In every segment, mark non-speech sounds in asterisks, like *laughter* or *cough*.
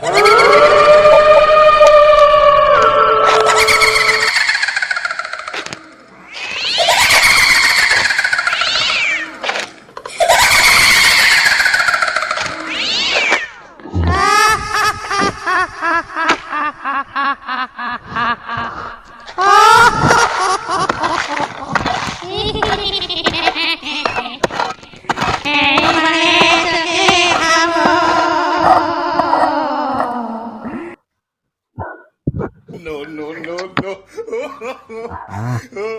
Oh. No.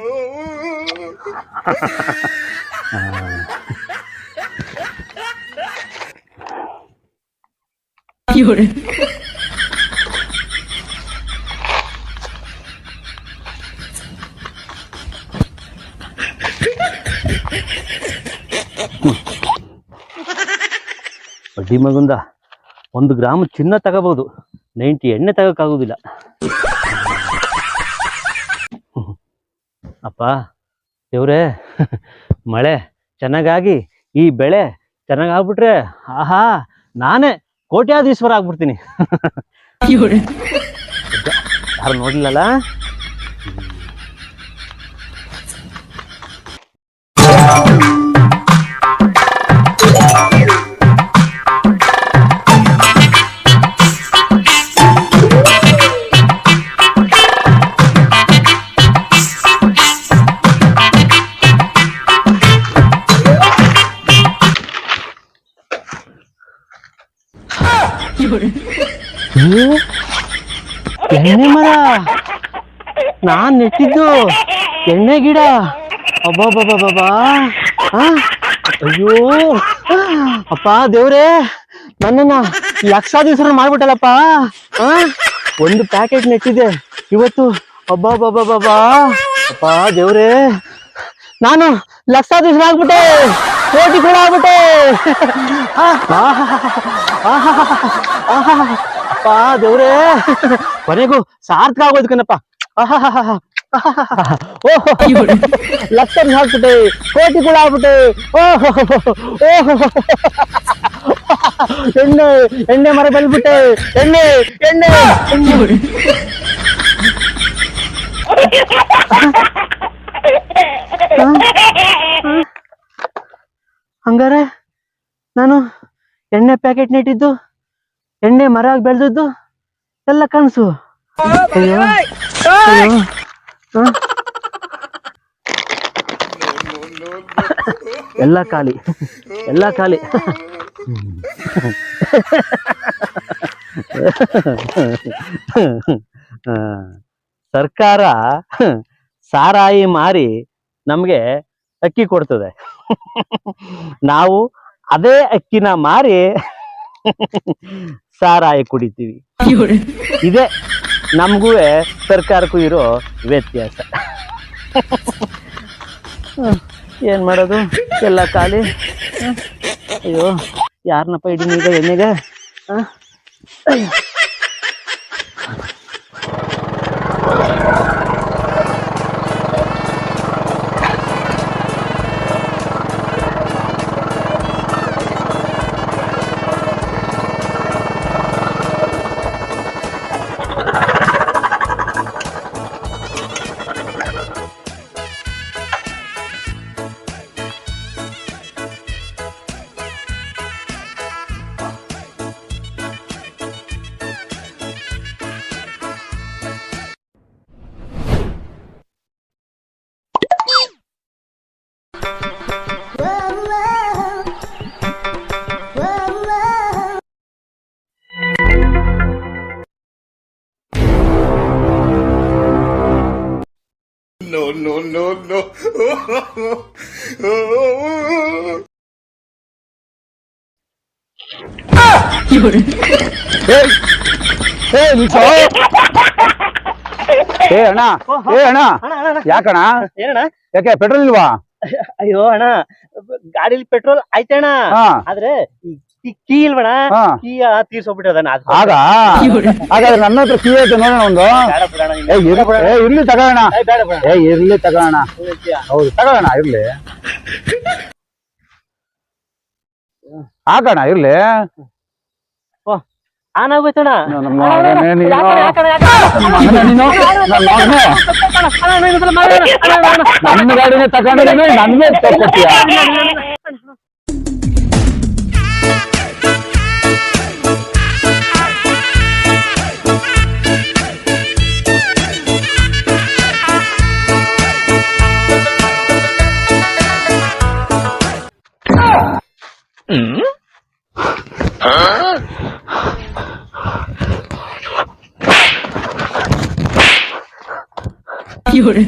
ಬಡ್ಡಿ ಮಗುಂದ ಒಂದು gram ಚಿನ್ನ ತಗೋಬಹುದು ನೈಂಟಿ ಎಣ್ಣೆ ತಗೋಕ್ಕಾಗೋದಿಲ್ಲ ಅಪ್ಪ ದೇವ್ರೆ ಮಳೆ ಚೆನ್ನಾಗಾಗಿ ಈ ಬೆಳೆ ಚೆನ್ನಾಗಾಗ್ಬಿಟ್ರೆ ಆಹಾ ನಾನೇ ಕೋಟ್ಯಾಧೀಶ್ವರ ಆಗ್ಬಿಡ್ತೀನಿ. ಯಾರು ನೋಡ್ಲಿಲ್ಲಲ್ಲ? ಎಣ್ಣೆ ಮರ? ನಾನ್ ನೆಟ್ಟಿದ್ದು ಎಣ್ಣೆ ಗಿಡ. ಅಬ್ಬಬ್ಬಬ್ಬಬ್ಬಾ ಹಾ ಅಯ್ಯೋ. ಅಪ್ಪ, ದೇವ್ರೇ, ನನ್ನನ್ನ ಲಕ್ಷಾಧೀಶ್ವರ ಮಾಡ್ಬಿಟ್ಟಲ್ಲಪ್ಪ. ಹಾ ಒಂದು ಪ್ಯಾಕೆಟ್ ನೆಟ್ಟಿದ್ದೆ. ಇವತ್ತು ಅಬ್ಬಬ್ಬಬ್ಬಬ್ಬಾ ಅಪ್ಪ, ದೇವ್ರೆ, ನಾನು ಲಕ್ಷಾಧೀಶ್ವರ ಆಗ್ಬಿಟ್ಟೆ ಕೋಟಿ ಕೂಡ ಆಗ್ಬಿಟ್ಟೆ ಆ, ಆಹಾ, ಆಹಾ, ಅಪ್ಪ ದೇವ್ರೇ ಕೊನೆಗೂ ಸಾರ್ಥಕ ಆಗೋದು ಕಣಪ್ಪ. ಓಹೋ ಲಕ್ಷ ಹಾಕ್ಬಿಟ್ಟೆ ಕೋಟಿ ಕೂಡ ಆಗ್ಬಿಟ್ಟೆ ಓಹೋ ಓಹೋ ಎಣ್ಣೆ ಎಣ್ಣೆ ಮರ ಬೆಳ್ಬಿಟ್ಟೆ ಎಣ್ಣೆ ಎಣ್ಣೆ ಎಣ್ಣೆ ಹಂಗಾರೆ ನಾನು ಎಣ್ಣೆ ಪ್ಯಾಕೆಟ್ ನೆಟ್ಟಿದ್ದು, ಎಣ್ಣೆ ಮರ ಬೆಳೆದದ್ದು, ಎಲ್ಲ ಕನಸು. ಎಲ್ಲ ಖಾಲಿ ಎಲ್ಲ ಖಾಲಿ. ಸರ್ಕಾರ ಸಾರಾಯಿ ಮಾರಿ ನಮ್ಗೆ ಅಕ್ಕಿ ಕೊಡ್ತದೆ. ನಾವು ಅದೇ ಅಕ್ಕಿನ ಮಾರಿ ಸಾರಾಯಿ ಕುಡಿತೀವಿ. ಇದೆ ನಮಗೂ ಸರ್ಕಾರಕ್ಕೂ ಇರೋ ವ್ಯತ್ಯಾಸ. ಏನು ಮಾಡೋದು? ಎಲ್ಲ ಖಾಲಿ? ಅಯ್ಯೋ ಯಾರನ್ನಪ್ಪ ಇಡೀನಿ ಈಗ ಎಣ್ಣೆಗೆ? ಹ? No, no, no, no. ಏ ನಿಲ್ಸು. ಏ ಅಣ್ಣ ಏ ಅಣ್ಣ ಅಣ್ಣ, ಅಣ್ಣ, ಅಣ್ಣ. ಯಾಕಣ್ಣ ಏನಣ್ಣ ಯಾಕೆ ಪೆಟ್ರೋಲ್ ಇಲ್ವಾ ಅಯ್ಯೋ ಅಣ್ಣ ಗಾಡಿಲಿ ಪೆಟ್ರೋಲ್ ಐತಣ್ಣ ಹಾ ಆದ್ರೆ ಈ ಕೀ- ಕೀ ಇಲ್ವಣ ಹಾ ಕೀ ತೀರ್ಸೋಗ್ಬಿಟ್ಟದಣ್ಣ ಅದು ಆಗ ಹಾಗಾದ್ರೆ ನನ್ನ ಹತ್ರ ಕೀ ಐತೆ ನೋಡೋಣ ಒಂದು ಬೇಡ ಬಿಡಣ್ಣ ಏ ಇರ್- ಏ ಇರ್ಲಿ ತಗೋಣ ಏ, ಬೇಡ ಬಿಡಣ್ಣ ಏ ಇರ್ಲಿ ತಗೋಣ ಹೌದು ತಗೋಣ ಇರ್ಲಿ ಹಾಕೋಣ ಇರ್ಲಿ ಆನ್ ಆಗೋಯ್ತಣ್ಣ ನನ್ನ ಮಗನೇ ನೀನು. ಮಗನೇ ನೀನು, ನನ್ನ ಮಗನೇ. ನನ್ನ ಗಾಡಿನೇ ತಗೊಂಡಿದ್ದೀನಿ ನನ್ಗೆ ತಗೊತೀಯ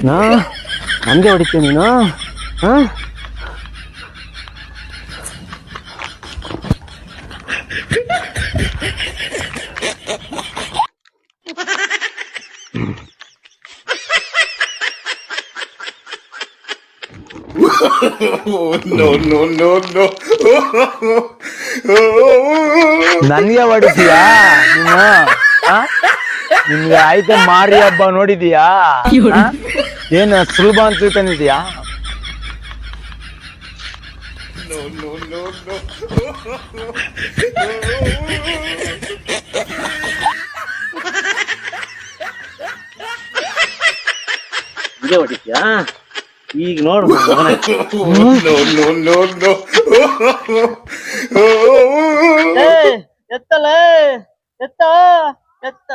ನಾ ನನ್ಗೆ ಹೊಡಿತೀಯ ನೀನು ಹಾ ನನ್ಗೆ ಹೊಡಿತೀಯಾ ನೀನು ಆ? ನಿನ್ಗೆ ಆಯ್ತು ಮಾರಿ ಹಬ್ಬ ನೋಡಿದೀಯಾ ಆ? ಏನು ಸುಲಭ ಅಂತ ತಿಳ್ಕೊಂಡಿದ್ಯಾ No, no, no, no. ಹಿಂಗೆ ಹೊಡಿತೀಯಾ ಈಗ ನೋಡು no, no. ಏ, ಎತ್ತಲೇ ಎತ್ತ ಎತ್ತ.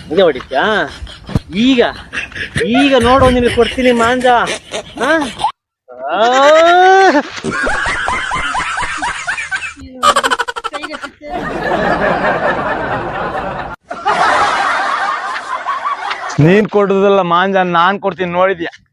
ಹಂಗೆ ಹೊಡಿತ್ಯಾ? ಈಗ ಈಗ ನೋಡು ನಿನಗೆ ಕೊಡ್ತೀನಿ ಮಾಂಜ. ಹಾ? ನೀನ್ ಕೊಡುದಲ್ಲ ಮಾಂಜ ನಾನ್ ಕೊಡ್ತೀನಿ ನೋಡಿದ್ಯಾ? *laughs*